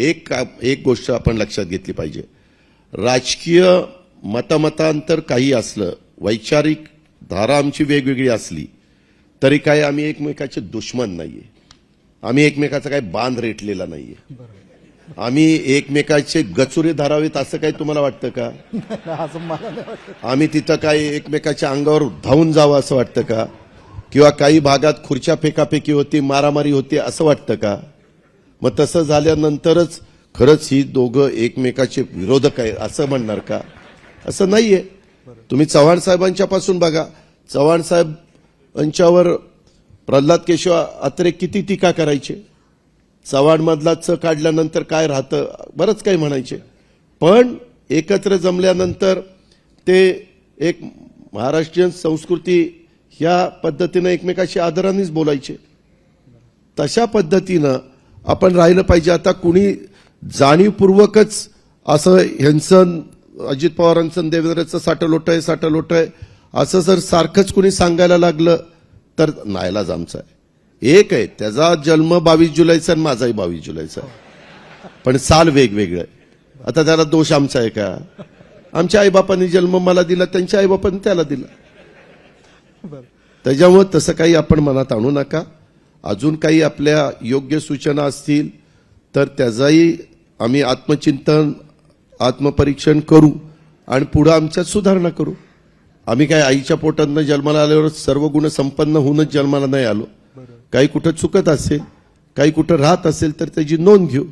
एक का एक गोष्ट आपण लक्षात घेतली पाहिजे. राजकीय मतमतांतर काही असलं वैचारिक धारा आमची वेगवेगळी असली तरी काय आम्ही एकमेकाचे दुश्मन नाहीये. आम्ही एकमेकाचा काही बांध रेटलेला नाहीये. आम्ही एकमेकाचे गचुरे धरावेत असं काही तुम्हाला वाटतं का? आम्ही तिथं काही एकमेकाच्या अंगावर धावून जावं असं वाटतं का? किंवा काही भागात खुर्च्या फेकाफेकी होती मारामारी होती असं वाटतं का? मग तसं झाल्यानंतरच खरंच ही दोघं एकमेकाचे विरोधक आहे असं म्हणणार का? असं नाहीये. तुम्ही चव्हाण साहेबांच्या पासून बघा. चव्हाण साहेबांच्यावर प्रल्हाद केशव अत्रे किती टीका करायचे? चव्हाण मधला च काढल्यानंतर काय राहतं? बरंच काही म्हणायचे. पण एकत्र जमल्यानंतर ते एक महाराष्ट्रीयन संस्कृती ह्या पद्धतीनं एकमेकाशी आदरानेच बोलायचे. तशा पद्धतीनं आपण राहिलं पाहिजे. आता कुणी जाणीवपूर्वकच असं ह्यांचं अजित पवारांचं देवेंद्रचं साठलोट आहे साठलोट आहे असं जर सारखंच कुणी सांगायला लागलं तर नायलाज आमचा आहे. एक आहे त्याचा जन्म बावीस जुलैचा आणि माझाही बावीस जुलैचा आहे. पण साल वेगवेगळं आहे आता त्याला दोष आमचा आहे का? आमच्या आईबापांनी जन्म मला दिला त्यांच्या आईबापांनी त्याला दिला. बरं. त्याच्यामुळे तसं काही आपण मनात आणू नका. अजून काही आपल्या योग्य सूचना असतील तर त्याचाही आम्ही आत्मचिंतन आत्मपरीक्षण करू आणि पुढं आमच्यात सुधारणा करू. आम्ही काय आईच्या पोटातनं जन्माला आल्यावर सर्व गुण संपन्न होऊनच जन्माला नाही आलो. काही कुठं चुकत असेल काही कुठं राहत असेल तर त्याची नोंद घेऊ.